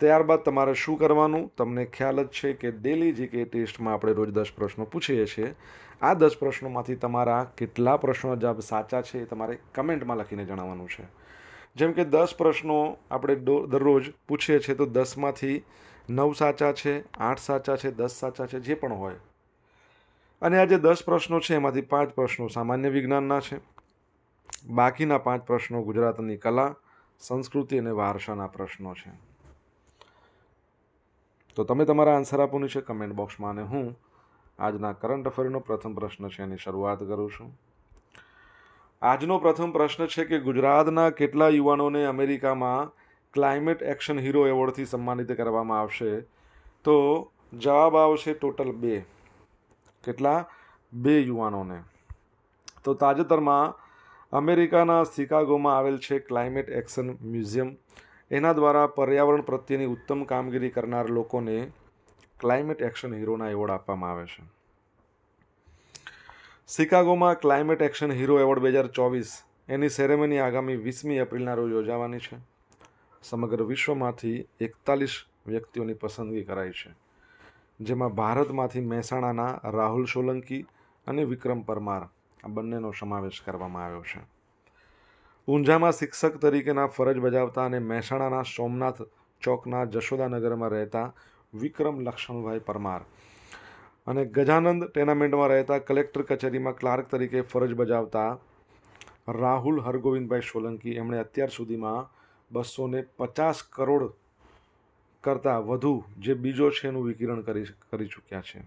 ત્યારબાદ તમારે શું કરવાનું? તમને ખ્યાલ જ છે કે ડેલી જીકે ટેસ્ટમાં આપણે રોજ દસ પ્રશ્નો પૂછીએ છીએ. આ દસ પ્રશ્નોમાંથી તમારા કેટલા પ્રશ્નો જવાબ સાચા છે એ તમારે કમેન્ટમાં લખીને જણાવવાનું છે. જેમ કે દસ પ્રશ્નો આપણે દરરોજ પૂછીએ છીએ તો દસમાંથી નવ સાચા છે, આઠ સાચા છે, દસ સાચા છે, જે પણ હોય. અને આ જે દસ પ્રશ્નો છે એમાંથી પાંચ પ્રશ્નો સામાન્ય વિજ્ઞાનના છે. બાકીના પાંચ પ્રશ્નો ગુજરાતની કલા, સંસ્કૃતિ અને વારસાના પ્રશ્નો છે. તો તમે તમારા આન્સર આપવાનું છે કમેન્ટ બોક્સમાં અને હું આજના કરંટ અફેરનો પ્રથમ પ્રશ્ન છે એની શરૂઆત કરું છું. આજનો પ્રથમ પ્રશ્ન છે કે ગુજરાતના કેટલા યુવાનોને અમેરિકામાં ક્લાઇમેટ એક્શન હીરો એવોર્ડથી સન્માનિત કરવામાં આવશે? તો જવાબ આવશે ટોટલ બે. કેટલા? બે યુવાનોને. તો તાજેતરમાં અમેરિકાના શિકાગોમાં આવેલ છે ક્લાઇમેટ એક્શન મ્યુઝિયમ એના દ્વારા પર્યાવરણ પ્રત્યેની ઉત્તમ કામગીરી કરનાર લોકોને ક્લાઇમેટ એક્શન હીરોના એવોર્ડ આપવામાં આવે છે. શિકાગોમાં ક્લાઇમેટ એક્શન હીરો એવોર્ડ બે હજાર ચોવીસ એની સેરેમની આગામી વીસમી એપ્રિલના રોજ યોજાવાની છે. સમગ્ર વિશ્વમાંથી એકતાલીસ વ્યક્તિઓની પસંદગી કરાઈ છે. જેમાં ભારતમાંથી મહેસાણાના રાહુલ સોલંકી અને વિક્રમ પરમાર આ બંનેનો સમાવેશ કરવામાં આવ્યો છે. ઊંઝામાં શિક્ષક તરીકેના ફરજ બજાવતા અને મહેસાણાના સોમનાથ ચોકના જશોદાનગરમાં રહેતા વિક્રમ લક્ષ્મણભાઈ પરમાર અને ગજાનંદ ટેનામેન્ટમાં રહેતા કલેક્ટર કચેરીમાં ક્લાર્ક તરીકે ફરજ બજાવતા રાહુલ હરગોવિંદભાઈ સોલંકી એમણે અત્યાર સુધીમાં બસો ને પચાસ કરોડ કરતાં વધુ જે બીજો છે એનું વિકિરણ કરી કરી ચૂક્યા છે.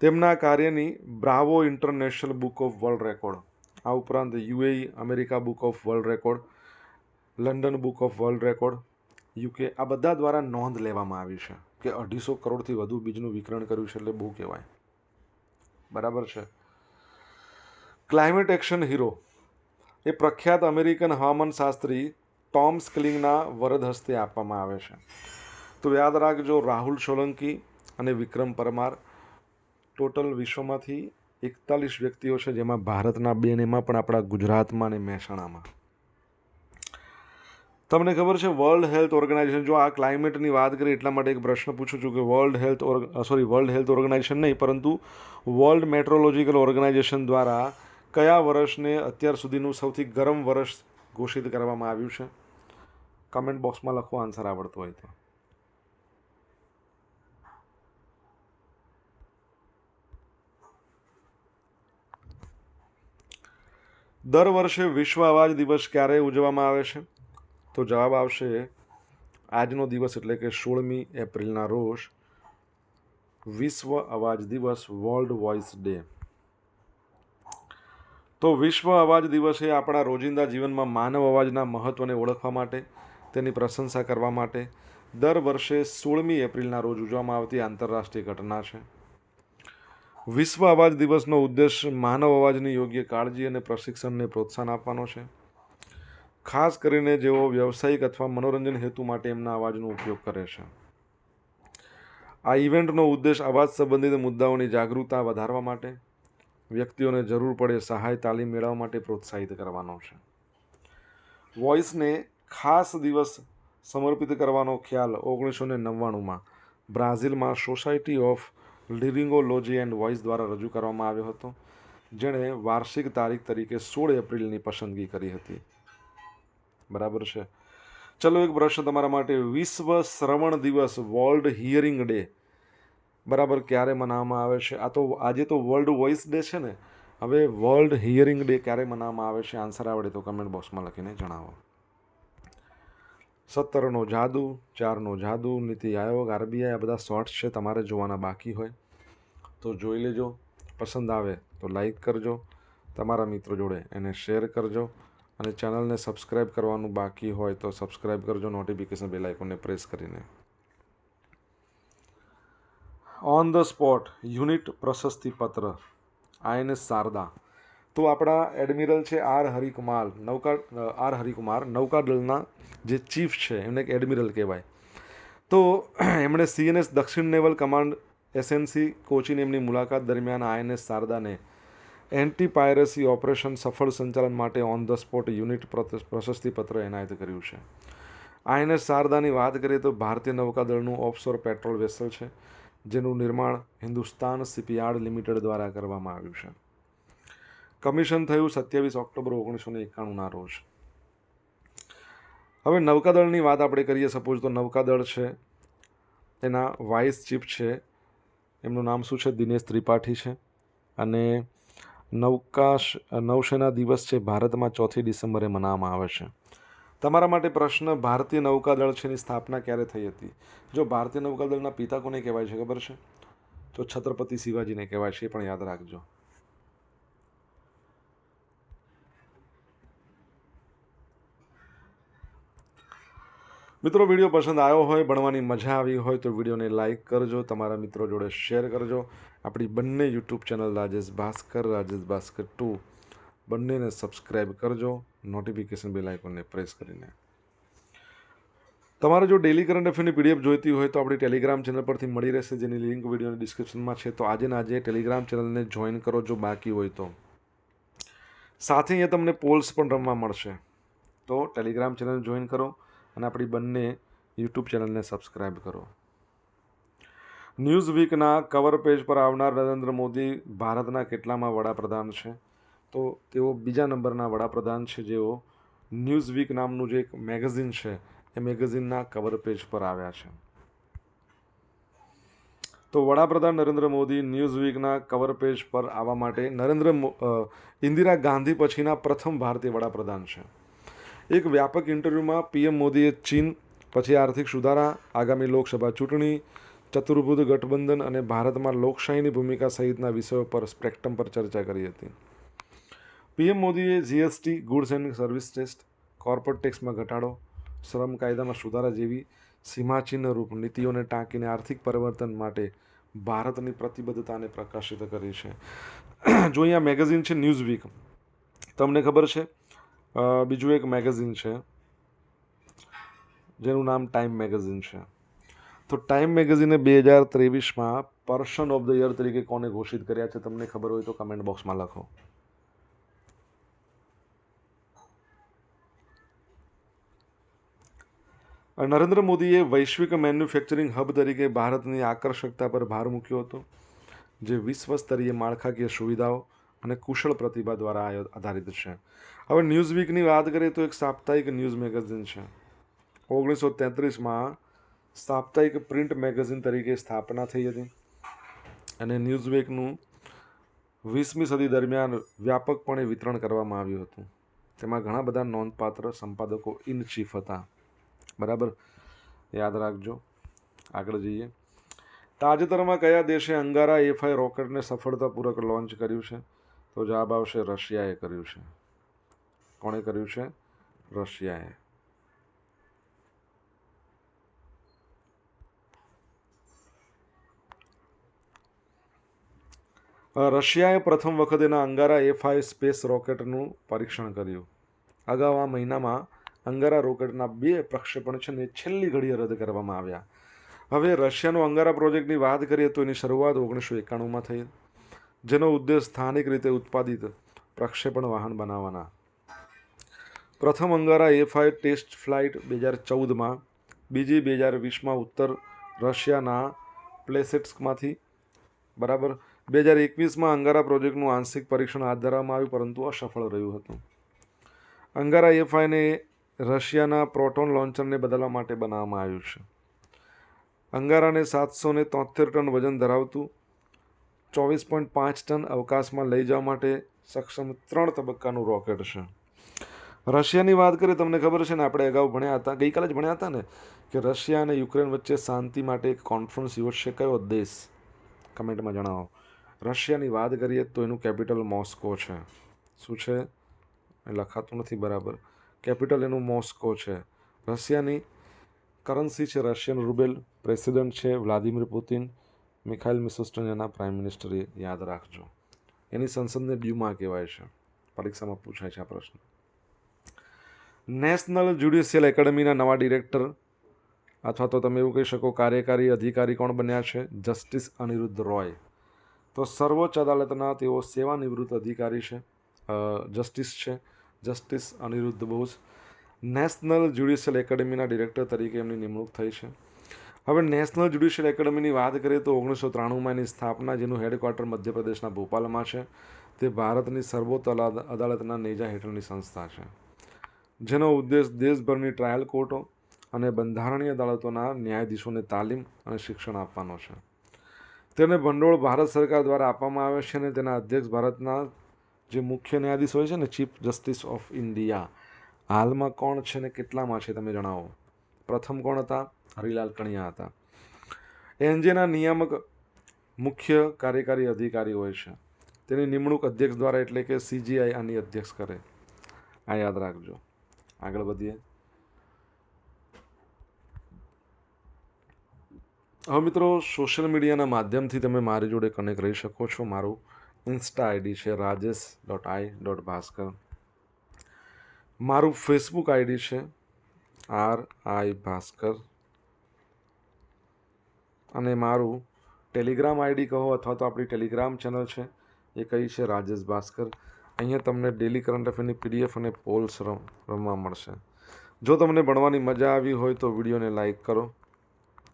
તેમના કાર્યની bravo international book of world record આ ઉપરાંત UAE America book of world record London book of world record UK આ બધા દ્વારા નોંધ લેવામાં આવી છે કે અઢીસો કરોડથી વધુ બીજનું વિકરણ કર્યું છે એટલે બહુ કહેવાય. બરાબર છે? ક્લાઇમેટ એક્શન હીરો એ પ્રખ્યાત અમેરિકન હવામાન શાસ્ત્રી ટોમ સ્કલિંગના વરદ હસ્તે આપવામાં આવે છે. તો યાદ રાખજો, રાહુલ સોલંકી અને વિક્રમ પરમાર, ટોટલ વિશ્વમાંથી એકતાલીસ વ્યક્તિઓ છે જેમાં ભારતના બેન એમાં પણ આપણા ગુજરાતમાં અને મહેસાણામાં. તમને ખબર છે વર્લ્ડ હેલ્થ ઓર્ગેનાઇઝેશન જો આ ક્લાઇમેટની વાત કરીએ એટલા માટે એક પ્રશ્ન પૂછું છું કે world health sorry world health organization નહીં, પરંતુ વર્લ્ડ મેટ્રોલોજીકલ ઓર્ગેનાઇઝેશન દ્વારા કયા વર્ષને અત્યાર સુધીનું સૌથી ગરમ વર્ષ ઘોષિત કરવામાં આવ્યું છે? કમેન્ટ બોક્સમાં લખો આન્સર આવડતો હોય તો. દર વર્ષે વિશ્વ અવાજ દિવસ ક્યારે ઉજવવામાં આવે છે? તો જવાબ આવશે આજનો દિવસ એટલે કે સોળમી એપ્રિલના રોજ વિશ્વ અવાજ દિવસ વર્લ્ડ વોઇસ ડે તો વિશ્વ અવાજ દિવસે આપણા રોજિંદા જીવનમાં માનવ અવાજના મહત્ત્વને ઓળખવા માટે, તેની પ્રશંસા કરવા માટે દર વર્ષે સોળમી એપ્રિલના રોજ ઉજવવામાં આવતી આંતરરાષ્ટ્રીય ઘટના છે. વિશ્વ અવાજ દિવસનો ઉદ્દેશ માનવ અવાજની યોગ્ય કાળજી અને પ્રશિક્ષણને પ્રોત્સાહન આપવાનો છે. ખાસ કરીને જેઓ વ્યવસાયિક અથવા મનોરંજન હેતુ માટે એમના અવાજનો ઉપયોગ કરે છે. આ ઇવેન્ટનો ઉદ્દેશ અવાજ સંબંધિત મુદ્દાઓની જાગૃતતા વધારવા માટે, વ્યક્તિઓને જરૂર પડે સહાય તાલીમ મેળવવા માટે પ્રોત્સાહિત કરવાનો છે. વોઇસને ખાસ દિવસ સમર્પિત કરવાનો ખ્યાલ ઓગણીસો ને નવ્વાણુંમાં બ્રાઝિલમાં society of laryngology and voice દ્વારા રજૂ કરવામાં આવ્યો હતો, જેણે વાર્ષિક તારીખ તરીકે સોળ એપ્રિલની પસંદગી કરી હતી. બરાબર છે? ચલો એક પ્રશ્ન તમારા માટે. વિશ્વ શ્રવણ દિવસ, વર્લ્ડ હિયરિંગ ડે. બરાબર ક્યારે મનાવવામાં આવે છે? આ તો આજે તો વર્લ્ડ વોઇસ ડે છે ને. હવે વર્લ્ડ હિયરિંગ ડે ક્યારે મનાવવામાં આવે છે? આન્સર આવડે તો કમેન્ટ બોક્સમાં લખીને જણાવો. સત્તરનો જાદુ, ચારનો જાદુ, નીતિ આયોગ, આરબીઆઈ, આ બધા શોર્ટ્સ છે, તમારે જોવાના બાકી હોય. તો જોઈ લેજો. પસંદ આવે તો લાઈક કરજો. તમારા મિત્રો જોડે એને શેર કરજો. અને ચેનલને સબસ્ક્રાઈબ કરવાનું બાકી હોય તો સબસ્ક્રાઈબ કરજો. નોટિફિકેશન બેલ આઇકોનને પ્રેસ કરીને. ઓન ધ સ્પોટ યુનિટ પ્રશસ્તિ પત્ર આઈએનએસ શારદા. તો આપણા એડમિરલ છે આર હરિકુમાર, નૌકા આર હરિકુમાર નૌકાદળના જે ચીફ છે, એમને એક એડમિરલ કહેવાય. તો એમણે સીએનએસ દક્ષિણ નેવલ કમાન્ડ એસએનસી કોચીની એમની મુલાકાત દરમિયાન આઈએનએસ શારદાને એન્ટી પાયરસી ઓપરેશન સફળ સંચાલન માટે ઓન ધ સ્પોટ યુનિટ પ્રશસ્તિપત્ર એનાયત કર્યું છે. આઈએનએસ શારદાની વાત કરીએ તો ભારતીય નૌકાદળનું ઓફશોર પેટ્રોલ વેસલ છે, જેનું નિર્માણ હિન્દુસ્તાન શિપયાર્ડ લિમિટેડ દ્વારા કરવામાં આવ્યું છે. કમિશન થયું સત્યાવીસ ઓક્ટોબર ઓગણીસો ને એકાણુંના રોજ. હવે નૌકાદળની વાત આપણે કરીએ, સપોઝ તો નૌકાદળ છે, એના વાઇસ ચીફ છે, એમનું નામ શું છે? દિનેશ ત્રિપાઠી છે. અને નૌકાશ નૌસેના દિવસ છે, ભારતમાં ચોથી ડિસેમ્બરે મનાવવામાં આવે છે. તમારા માટે પ્રશ્ન, ભારતીય નૌકાદળ છે એની સ્થાપના ક્યારે થઈ હતી? જો ભારતીય નૌકાદળના પિતા કોને કહેવાય છે, ખબર છે? તો છત્રપતિ શિવાજીને કહેવાય છે, એ પણ યાદ રાખજો. મિત્રો, વીડિયો પસંદ આવ્યો હોય, ભણવાની મજા આવી હોય તો વિડીયોને લાઇક કરજો, તમારા મિત્રો જોડે શેર કરજો. આપણી બંને YouTube channel Rajesh Bhaskar Rajesh Bhaskar two. બંનેને સબસ્ક્રાઈબ કરજો, નોટિફિકેશન બેલ આઇકોનને પ્રેસ કરીને. તમારે જો ડેલી કરંટ અફેરની પીડીએફ જોઈતી હોય તો આપણી ટેલિગ્રામ ચેનલ પરથી મળી રહેશે, જેની લિંક વિડીયોની ડિસ્ક્રિપ્શનમાં છે. તો આજે આજે ટેલિગ્રામ ચેનલને જોઈન કરો જો બાકી હોય તો. સાથે અહીંયા તમને પોલ્સ પણ રમવા મળશે. તો ટેલિગ્રામ ચેનલ જોઈન કરો. અને આપણી બંને યુટ્યુબ ચેનલને સબસ્ક્રાઈબ કરો. ન્યૂઝ વીકના કવર પેજ પર આવનાર નરેન્દ્ર મોદી ભારતના કેટલામાં વડાપ્રધાન છે? તો તેઓ બીજા નંબરના વડાપ્રધાન છે જેઓ ન્યૂઝ વીક નામનું જે એક મેગેઝિન છે, એ મેગેઝિનના કવર પેજ પર આવ્યા છે. તો વડાપ્રધાન નરેન્દ્ર મોદી ન્યૂઝ વીકના કવર પેજ પર આવવા માટે નરેન્દ્ર ઇન્દિરા ગાંધી પછીના પ્રથમ ભારતીય વડાપ્રધાન છે. એક વ્યાપક ઇન્ટરવ્યૂમાં પીએમ મોદીએ ચીન પછી આર્થિક સુધારા, આગામી લોકસભા ચૂંટણી, ચતુર્ભુજ ગઠબંધન અને ભારતમાં લોકશાહીની ભૂમિકા સહિતના વિષયો પર સ્પેક્ટ્રમ પર ચર્ચા કરી હતી. પીએમ મોદીએ GST goods and service test, corporate ટેક્સમાં ઘટાડો, શ્રમ કાયદામાં સુધારા જેવી સીમાચિહ્ન રૂપ નીતિઓને ટાંકીને આર્થિક પરિવર્તન માટે ભારતની પ્રતિબદ્ધતાને પ્રકાશિત કરી છે. જો અહીંયા મેગેઝિન છે ન્યૂઝ વીક તમને ખબર છે બીજું એક મેગેઝિન છે, જેનું નામ ટાઈમ મેગેઝિન છે. તો ટાઈમ મેગેઝિને બે હજાર ત્રેવીસમાં પર્સન ઓફ ધ યર તરીકે કોને ઘોષિત કર્યા છે તમને ખબર હોય તો કમેન્ટ બોક્સમાં લખો. નરેન્દ્ર મોદીએ વૈશ્વિક મેન્યુફેક્ચરિંગ હબ તરીકે ભારતની આકર્ષકતા પર ભાર મૂક્યો હતો, જે વિશ્વ સ્તરીય માળખાકીય સુવિધાઓ અને કુશળ પ્રતિભા દ્વારા આધારિત છે. હવે ન્યૂઝ વીકની વાત કરીએ તો એક સાપ્તાહિક ન્યૂઝ મેગેઝિન છે. ઓગણીસો તેત્રીસમાં સાપ્તાહિક પ્રિન્ટ મેગેઝિન તરીકે સ્થાપના થઈ હતી. અને ન્યૂઝ વીકનું વીસમી સદી દરમિયાન વ્યાપકપણે વિતરણ કરવામાં આવ્યું હતું. તેમાં ઘણા બધા નોંધપાત્ર સંપાદકો ઇન ચીફ હતા. બરાબર? યાદ રાખજો. આગળ જઈએ. તાજેતરમાં કયા દેશે અંગારા એફઆઈ રોકેટને સફળતાપૂર્વક લોન્ચ કર્યું છે? તો જવાબ આવશે રશિયાએ કર્યું છે. કોણે કર્યું છે? રશિયાએ. રશિયાએ પ્રથમ વખત એના અંગારા એ ફાઇવ સ્પેસ રોકેટનું પરીક્ષણ કર્યું. અગાઉ આ મહિનામાં અંગારા રોકેટના બે પ્રક્ષેપણ છે ને છેલ્લી ઘડીએ રદ કરવામાં આવ્યા. હવે રશિયાનો અંગારા પ્રોજેક્ટની વાત કરીએ તો એની શરૂઆત ઓગણીસો એકાણુંમાં થઈ. જેનો ઉદ્દેશ સ્થાનિક રીતે ઉત્પાદિત પ્રક્ષેપણ વાહન બનાવવાના. પ્રથમ Angara A five test flight બે હજાર ચૌદમાં બીજી બે હજાર વીસમાં ઉત્તર રશિયાના પ્લેસેટ્સમાંથી બરાબર બે હજાર એકવીસમાં અંગારા પ્રોજેક્ટનું આંશિક પરીક્ષણ હાથ ધરવામાં આવ્યું, પરંતુ અસફળ રહ્યું હતું. અંગારા એ ફાઈને રશિયાના પ્રોટોન લોન્ચરને બદલવા માટે બનાવવામાં આવ્યું છે. અંગારાને સાતસો ને તોતેર ટન વજન ધરાવતું ચોવીસ પોઈન્ટ પાંચ ટન અવકાશમાં લઈ જવા માટે સક્ષમ ત્રણ તબક્કાનું રોકેટ છે. રશિયાની વાત કરીએ, તમને ખબર છે ને, આપણે અગાઉ ભણ્યા હતા, ગઈકાલે જ ભણ્યા હતા ને, કે રશિયા અને યુક્રેન વચ્ચે શાંતિ માટે એક કોન્ફરન્સ યોજશે કયો દેશ? કમેન્ટમાં જણાવો. રશિયાની વાત કરીએ તો એનું કેપિટલ મોસ્કો છે. શું છે? લખાતું નથી બરાબર. કેપિટલ એનું મોસ્કો છે. રશિયાની કરન્સી છે, રશિયન રૂબેલ. પ્રેસિડેન્ટ છે વ્લાદિમીર પુતિન મિખાઇલ મિસોસ્ટનિયાના પ્રાઇમ મિનિસ્ટરે યાદ રાખજો. એની સંસદને ડ્યુમાં કહેવાય છે. પરીક્ષામાં પૂછાય છે આ પ્રશ્ન. નેશનલ જ્યુડિશિયલ એકેડમીના નવા ડિરેક્ટર અથવા તો તમે એવું કહી શકો કાર્યકારી અધિકારી કોણ બન્યા છે? જસ્ટિસ અનિરુદ્ધ રોય. તો સર્વોચ્ચ અદાલતના તેઓ સેવાનિવૃત્ત અધિકારી છે જસ્ટિસ છે. Justice Aniruddha Bose. National judicial એકેડમીના director તરીકે એમની નિમણૂક થઈ છે. હવે નેશનલ જ્યુડિશિયલ એકેડમીની વાત કરીએ તો ઓગણીસો ત્રાણુંમાં એની સ્થાપના, જેનું હેડક્વાર્ટર મધ્યપ્રદેશના ભોપાલમાં છે, તે ભારતની સર્વોચ્ચ અદાલતના નેજા હેઠળની સંસ્થા છે. જેનો ઉદ્દેશ દેશભરની ટ્રાયલ કોર્ટો અને બંધારણીય અદાલતોના ન્યાયાધીશોને તાલીમ અને શિક્ષણ આપવાનો છે. તેને ભંડોળ ભારત સરકાર દ્વારા આપવામાં આવે છે અને તેના અધ્યક્ષ ભારતના જે મુખ્ય ન્યાયાધીશ હોય છે ને ચીફ જસ્ટિસ ઓફ ઇન્ડિયા હાલમાં કોણ છે ને, કેટલામાં છે, તમે જણાવો. પ્રથમ કોણ હતા? હરિલાલ કણિયા હતા. એનજેના નિયામક મુખ્ય કાર્યકારી અધિકારી હોય છે. તેની નિમણૂક અધ્યક્ષ દ્વારા એટલે કે સીજીઆઈ આની અધ્યક્ષ કરે. આ યાદ રાખજો. આગળ વધીએ. હવે મિત્રો, સોશિયલ મીડિયાના માધ્યમથી તમે મારી જોડે કનેક્ટ રહી શકો છો. મારું ઇન્સ્ટા આઈડી છે Rajesh dot I dot Bhaskar મારું ફેસબુક આઈડી છે આર આઈ ભાસ્કર અને મારું ટેલિગ્રામ આઈડી કહો અથવા તો આપણી ટેલિગ્રામ ચેનલ છે, એ કઈ છે? રાજેશ ભાસ્કર. અહીંયા તમને ડેલી કરંટ અફેરની પીડીએફ અને પોલ્સ રમ, રમવા મળશે. જો તમને ભણવાની મજા આવી હોય તો વિડીયોને લાઇક કરો.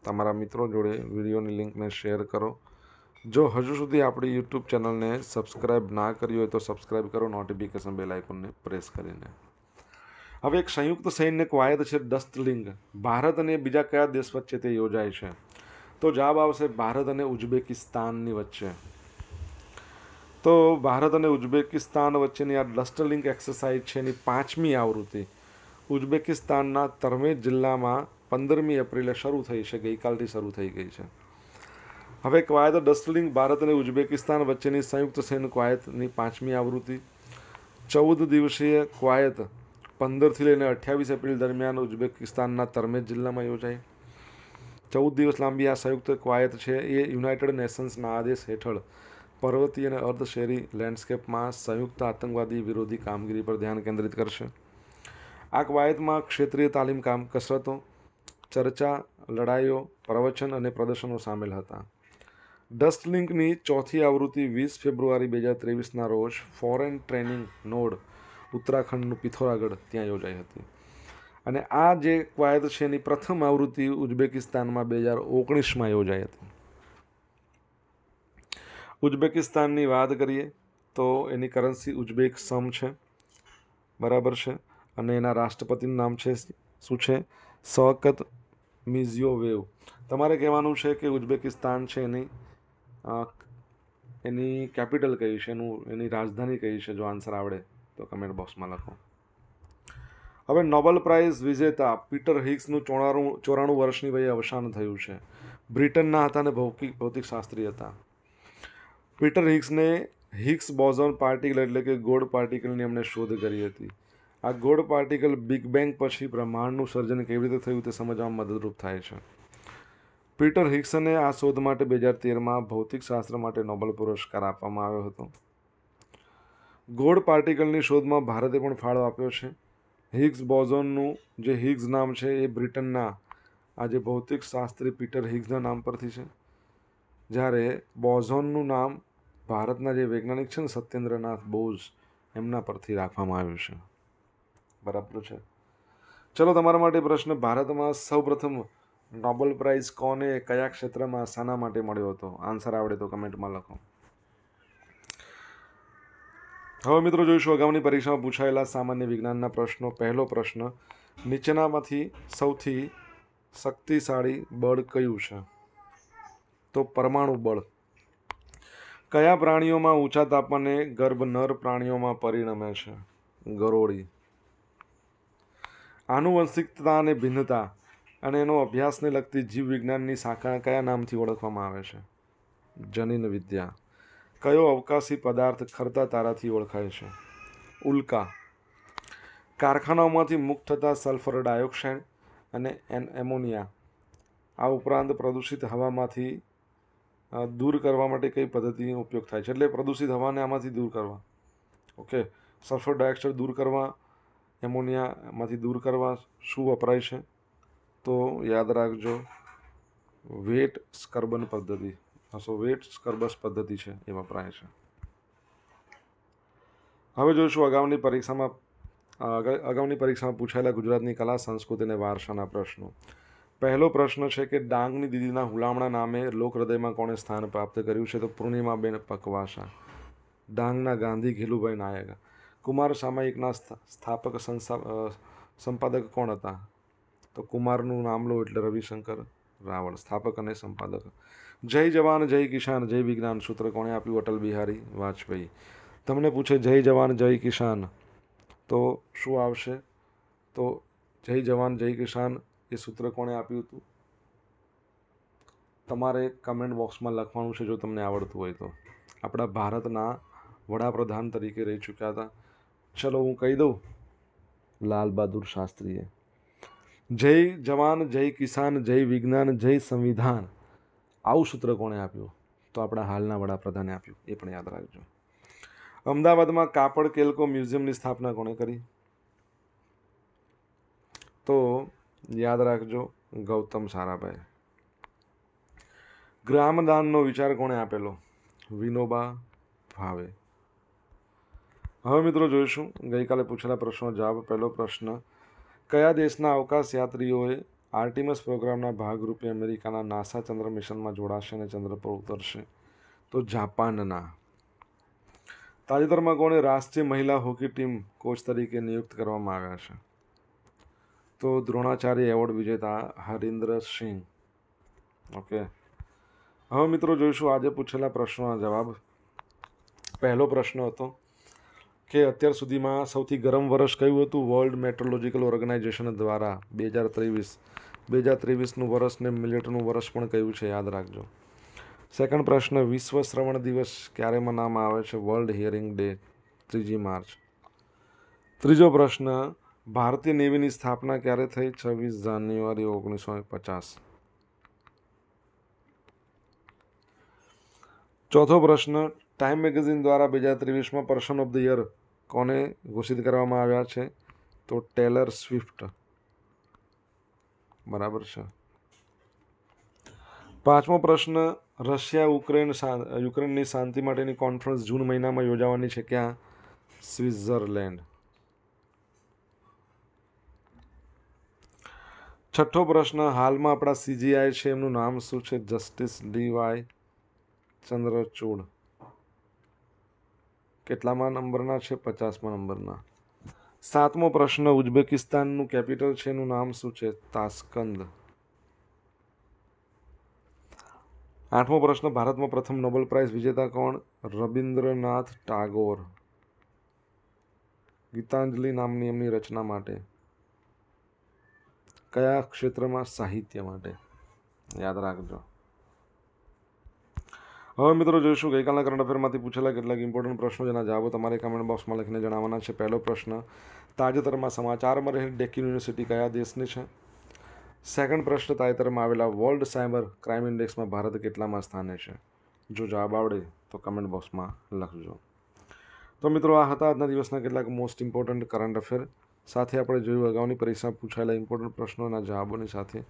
તમારા મિત્રો જોડે વિડીયોની લિંકને શેર કરો. જો હજુ સુધી આપણી યુટ્યુબ ચેનલને સબસ્ક્રાઇબ ના કરી હોય તો સબસ્ક્રાઇબ કરો નોટિફિકેશન બેલ આઇકોનને પ્રેસ કરીને. હવે એક સંયુક્ત સૈન્ય કવાયત છે દસ્તલિંગ. ભારત અને બીજા કયા દેશ વચ્ચે તે યોજાય છે? તો જવાબ આવશે ભારત અને ઉઝબેકિસ્તાનની વચ્ચે. તો ભારત અને ઉઝબેકિસ્તાન વચ્ચેની આ ડસ્ટલિંક એક્સરસાઇઝ છે એની પાંચમી આવૃત્તિ. ઉઝબેકિસ્તાનના તરમેજ જિલ્લામાં પંદરમી એપ્રિલે શરૂ થઈ છે, ગઈકાલથી શરૂ થઈ ગઈ છે. હવે ક્વાયત ડસ્ટલિંગ ભારત અને ઉઝબેકિસ્તાન વચ્ચેની સંયુક્ત સૈન્ય ક્વાયતની પાંચમી આવૃત્તિ. ચૌદ દિવસીય ક્વાયત પંદરથી લઈને અઠ્યાવીસ એપ્રિલ દરમિયાન ઉઝબેકિસ્તાનના તરમેજ જિલ્લામાં યોજાઈ. ચૌદ દિવસ લાંબી આ સંયુક્ત કવાયત છે એ યુનાઇટેડ નેશન્સના આદેશ હેઠળ પર્વતીય અને અર્ધ શહેરી લેન્ડસ્કેપમાં સંયુક્ત આતંકવાદી વિરોધી કામગીરી પર ધ્યાન કેન્દ્રિત કરશે. આ કવાયતમાં ક્ષેત્રીય તાલીમ કામ કસરતો, ચર્ચા, લડાઈઓ, પ્રવચન અને પ્રદર્શનો સામેલ હતા. ડસ્ટલિંકની ચોથી આવૃત્તિ વીસ ફેબ્રુઆરી બે હજાર ત્રેવીસના રોજ ફોરેન ટ્રેનિંગ નોડ ઉત્તરાખંડનું પિથોરાગઢ ત્યાં યોજાઈ હતી. અને આ જે કવાયત છે એની પ્રથમ આવૃત્તિ ઉઝબેકિસ્તાનમાં બે હજાર ઓગણીસમાં યોજાઈ હતી. ઉઝબેકિસ્તાનની વાત કરીએ તો એની કરન્સી ઉઝબેક સમ છે, બરાબર છે, અને એના રાષ્ટ્રપતિનું નામ છે શું છે? Shavkat Mirziyoyev. તમારે કહેવાનું છે કે ઉઝબેકિસ્તાન છે એની એની કેપિટલ કઈ છે? એનું, એની રાજધાની કઈ છે? જો આન્સર આવડે તો કમેન્ટ બોક્સમાં લખો. હવે નોબેલ પ્રાઇઝ વિજેતા પીટર હિગ્સનું ચોરાણું ચોરાણું વર્ષની વયે અવસાન થયું છે. બ્રિટનના હતા અને ભૌતિક ભૌતિકશાસ્ત્રી હતા. પીટર હિગ્સને હિગ્સ બોઝોન પાર્ટિકલ એટલે કે ગોળ પાર્ટિકલની એમણે શોધ કરી હતી. આ ગોળ પાર્ટિકલ બિગ બેંગ પછી બ્રહ્માંડનું સર્જન કેવી રીતે થયું તે સમજવામાં મદદરૂપ થાય છે. પીટર હિગ્સને આ શોધ માટે બે હજાર તેરમાં ભૌતિકશાસ્ત્ર માટે નોબેલ પુરસ્કાર આપવામાં આવ્યો હતો. ગોળ પાર્ટિકલની શોધમાં ભારતે પણ ફાળો આપ્યો છે. હિગ્સ બોઝોનનું જે હિગ્સ નામ છે એ બ્રિટનના આજે ભૌતિક શાસ્ત્રી પીટર હિગ્સના નામ પરથી છે. જ્યારે બોઝોનનું નામ ભારતના જે વૈજ્ઞાનિક છે ને સત્યેન્દ્રનાથ બોઝ એમના પરથી રાખવામાં આવ્યું છે. બરાબર છે? ચલો, તમારા માટે પ્રશ્ન, ભારતમાં સૌપ્રથમ નોબેલ પ્રાઇઝ કોને, કયા ક્ષેત્રમાં, શાના માટે મળ્યો હતો? આન્સર આવડે તો કમેન્ટમાં લખો. હવે મિત્રો જોઈશું અગાઉની પરીક્ષામાં પૂછાયેલા સામાન્ય વિજ્ઞાનના પ્રશ્નો. પહેલો પ્રશ્ન, નીચેનામાંથી સૌથી શક્તિશાળી બળ કયું છે? તો પરમાણુ બળ. કયા પ્રાણીઓમાં ઊંચા તાપમાને ગર્ભ નર પ્રાણીઓમાં પરિણમે છે? ગરોળી. આનુવંશિકતા અને ભિન્નતા અને એનો અભ્યાસને લગતી જીવવિજ્ઞાનની શાખા કયા નામથી ઓળખવામાં આવે છે? જનીન વિદ્યા. કયો અવકાશી પદાર્થ ખરતા તારાથી ઓળખાય છે? ઉલ્કા. કારખાનાઓમાંથી મુક્ત થતા સલ્ફર ડાયોક્સાઇડ અને એન એમોનિયા. આ ઉપરાંત પ્રદૂષિત હવામાંથી દૂર કરવા માટે કઈ પદ્ધતિનો ઉપયોગ થાય છે? એટલે પ્રદૂષિત હવાને આમાંથી દૂર કરવા. ઓકે. સલ્ફર ડાયોક્સાઇડ દૂર કરવા, એમોનિયામાંથી દૂર કરવા શું વપરાય છે? તો યાદ રાખજો, વેટ સ્કર્બન પદ્ધતિ. સો વેટ સ્કર્બસ પદ્ધતિ છે એ વપરાય છે. હવે જોઈશું અગાઉની પરીક્ષામાં અગાઉની પરીક્ષામાં પૂછાયેલા ગુજરાતની કલા, સંસ્કૃતિ અને વારસાના પ્રશ્નો. પહેલો પ્રશ્ન છે કે ડાંગની દીદીના હુલામણા નામે લોકહૃદયમાં કોણે સ્થાન પ્રાપ્ત કર્યું છે? તો પૂર્ણિમાબેન પકવાસા, ડાંગના ગાંધી ઘેલુભાઈ નાયક, કુમાર સામાયિકના સ્થા- સ્થાપક સંપાદક કોણ હતા? તો કુમારનું નામ લો એટલે રવિશંકર રાવળ, સ્થાપક અને સંપાદક. જય જવાન, જય કિસાન, જય વિજ્ઞાન સૂત્ર કોણે આપ્યું? અટલ બિહારી વાજપેયી. તમને પૂછે, જય જવાન, જય કિસાન? તો શું આવશે? તો જય જવાન, જય કિસાન એ સૂત્ર કોણે આપ્યું હતું? તમારે કમેન્ટ બોક્સમાં લખવાનું છે જો તમને આવડતું હોય તો. આપણા ભારતના વડાપ્રધાન તરીકે રહી ચૂક્યા હતા. ચલો હું કહી દઉં, લાલ બહાદુર શાસ્ત્રીએ. જય જવાન, જય કિસાન, જય વિજ્ઞાન, જય સંવિધાન. આવું સૂત્ર કોણે આપ્યું? તો આપણા હાલના વડાપ્રધાને આપ્યું. એ પણ યાદ રાખજો. અમદાવાદમાં કાપડ કેલકો મ્યુઝિયમની સ્થાપના કોણે કરી? તો યાદ રાખજો, ગૌતમ સારાભાઈ. ગ્રામદાનનો વિચાર કોણે આપેલો? વિનોબા ભાવે. હવે મિત્રો જોઈશું, ગઈકાલે પૂછેલા પ્રશ્નો જવાબ. પહેલો પ્રશ્ન, કયા દેશના અવકાશ યાત્રીઓએ આર્ટિમસ પ્રોગ્રામના ભાગરૂપે અમેરિકાના નાસા ચંદ્ર મિશનમાં જોડાશે અને ચંદ્ર પર ઉતરશે. તો જાપાનના તાજેતરમાં કોણે રાષ્ટ્રીય મહિલા હોકી ટીમ કોચ તરીકે નિયુક્ત કરવામાં આવ્યા છે. તો દ્રોણાચાર્ય એવોર્ડ વિજેતા હરિન્દ્ર સિંહ. ઓકે. હવે મિત્રો જોઈશું આજે પૂછેલા પ્રશ્નોના જવાબ. પહેલો પ્રશ્ન હતો કે અત્યાર સુધીમાં સૌથી ગરમ વર્ષ કયું હતું? વર્લ્ડ મેટ્રોલોજિકલ ઓર્ગેનાઇઝેશન દ્વારા બે હજાર ત્રેવીસ. બે હજાર ત્રેવીસનું વર્ષને મિલેટનું વર્ષ પણ કહ્યું છે યાદ રાખજો. સેકન્ડ પ્રશ્ન, વિશ્વ શ્રવણ દિવસ ક્યારે મનાવવામાં આવે છે? વર્લ્ડ હિયરિંગ ડે ત્રીજી માર્ચ. ત્રીજો પ્રશ્ન, ભારતીય નેવીની સ્થાપના ક્યારે થઈ? છવ્વીસ જાન્યુઆરી ઓગણીસો પચાસ ચોથો પ્રશ્ન ટાઈમ મેગેઝિન દ્વારા બે હજાર ત્રેવીસમાં પર્સન ઓફ ધ યર કોને ઘોષિત કરવામાં આવ્યા છે? તો ટેલર સ્વિફ્ટ. બરાબર છે. પાંચમો પ્રશ્ન, રશિયા, યુક્રેન યુક્રેનની શાંતિ માટેની કોન્ફરન્સ જૂન મહિનામાં યોજાવાની છે ક્યાં? સ્વિટ્ઝરલેન્ડ. છઠ્ઠો પ્રશ્ન, હાલમાં આપણા સીજીઆઈ છે, એમનું નામ શું છે? Justice D Y Chandrachud. કેટલામાં નંબરના છે? પચાસમાં નંબરના. સાતમો પ્રશ્ન, ઉઝબેકિસ્તાનનું કેપિટલ છે એનું નામ શું છે? તાસ્કંદ આઠમો પ્રશ્ન, ભારતમાં પ્રથમ નોબેલ પ્રાઇઝ વિજેતા કોણ? રવિન્દ્રનાથ ટાગોર. ગીતાંજલિ નામની એમની રચના માટે. કયા ક્ષેત્રમાં સાહિત્ય માટે? યાદ રાખજો. હવે મિત્રો જોઈશું, ગઈકાલના કરંટ અફેરમાંથી પૂછેલા કેટલાક ઇમ્પોર્ટન્ટ પ્રશ્નો જેના જવાબો તમારે કમેન્ટ બોક્સમાં લખીને જણાવવાના છે. પહેલો પ્રશ્ન, તાજેતરમાં સમાચારમાં રહેલી ડેક્કી યુનિવર્સિટી કયા દેશની છે? સેકન્ડ પ્રશ્ન, તાજેતરમાં આવેલા વર્લ્ડ સાયબર ક્રાઇમ ઇન્ડેક્સમાં ભારત કેટલામાં સ્થાને છે? જો જવાબ આવડે તો કમેન્ટ બોક્સમાં લખજો. તો મિત્રો, આ હતા આજના દિવસના કેટલાક મોસ્ટ ઇમ્પોર્ટન્ટ કરંટ અફેર સાથે આપણે જોયું, અગાઉની પરીક્ષામાં પૂછાયેલા ઇમ્પોર્ટન્ટ પ્રશ્નોના જવાબોની સાથે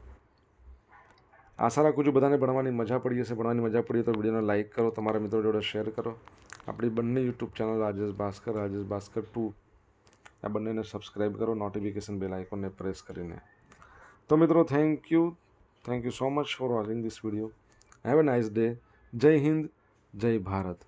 આશા રાખું છું બધાને ભણવાની મજા પડી હશે. ભણવાની મજા પડી તો વિડીયોને લાઇક કરો, તમારા મિત્રો જોડે શેર કરો. આપણી બંને YouTube channel Rajesh Bhaskar Rajesh Bhaskar two આ બંનેને સબસ્ક્રાઈબ કરો નોટિફિકેશન બેલ આઇકોનને પ્રેસ કરીને. તો મિત્રો thank you thank you so much for watching this video have a nice day Jai Hind Jai Bharat